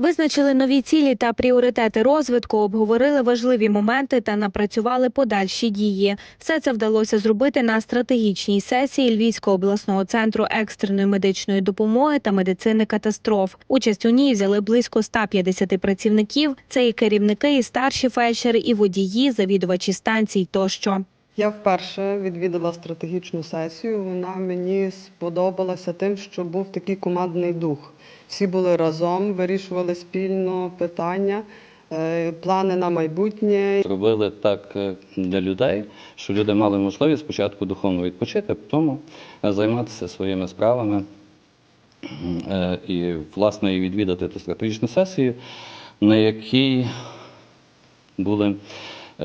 Визначили нові цілі та пріоритети розвитку, обговорили важливі моменти та напрацювали подальші дії. Все це вдалося зробити на стратегічній сесії Львівського обласного центру екстреної медичної допомоги та медицини катастроф. Участь у ній взяли близько 150 працівників. Це і керівники, і старші фельдшери, і водії, завідувачі станцій тощо. Я вперше відвідала стратегічну сесію. Вона мені сподобалася тим, що був такий командний дух. Всі були разом, вирішували спільно питання, е, плани на майбутнє. Зробили так е, для людей, що люди мали можливість спочатку духовно відпочити, потім е, займатися своїми справами і, власне, відвідати ту стратегічну сесію, на якій були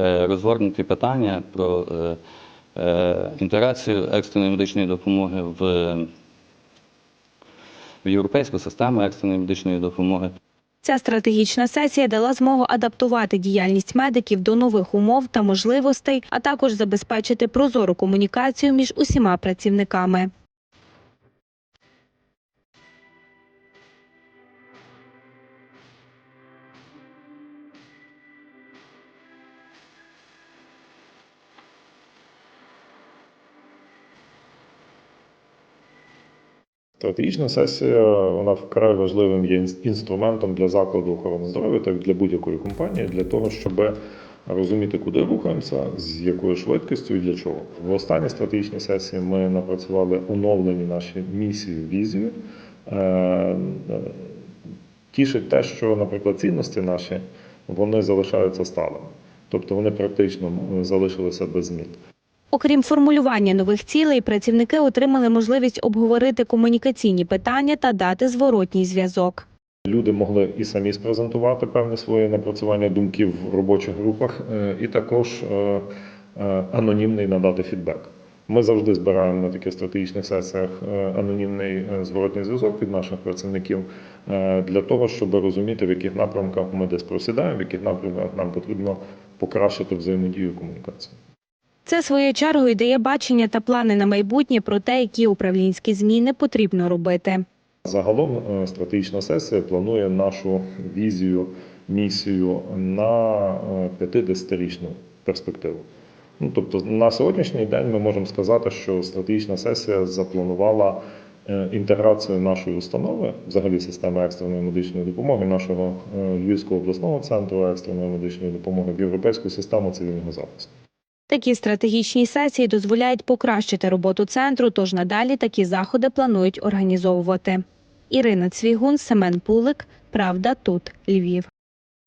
розгорнуті питання про е, е, інтеграцію екстреної медичної допомоги в, в європейську систему екстреної медичної допомоги. Ця стратегічна сесія дала змогу адаптувати діяльність медиків до нових умов та можливостей, а також забезпечити прозору комунікацію між усіма працівниками. Стратегічна сесія вона вкрай важливим є інструментом для закладу охорони здоров'я, так для будь-якої компанії, для того, щоб розуміти, куди рухаємося, з якою швидкістю і для чого. В останній стратегічній сесії ми напрацювали оновлені наші місії, візію. Е, Тішить те, що, наприклад, цінності наші вони залишаються сталими, тобто вони практично залишилися без змін. Окрім формулювання нових цілей, працівники отримали можливість обговорити комунікаційні питання та дати зворотній зв'язок. Люди могли і самі спрезентувати певні свої напрацювання думків в робочих групах, е, і також е, е, анонімний надати фідбек. Ми завжди збираємо на таких стратегічних сесіях анонімний зворотний зв'язок від наших працівників для того, щоб розуміти, в яких напрямках ми десь просідаємо, в яких напрямках нам потрібно покращити взаємодію і комунікацію. Це своєю чергою дає бачення та плани на майбутнє про те, які управлінські зміни потрібно робити. Загалом е, стратегічна сесія планує нашу візію, місію на е, 50-річну перспективу. Ну, тобто на сьогоднішній день ми можемо сказати, що стратегічна сесія запланувала е, інтеграцію нашої установи, взагалі системи екстреної медичної допомоги, нашого е, Львівського обласного центру екстреної медичної допомоги в європейську систему цивільного захисту. Такі стратегічні сесії дозволяють покращити роботу центру, тож надалі такі заходи планують організовувати. Ірина Цвігун, Семен Пулик. Правда, тут Львів.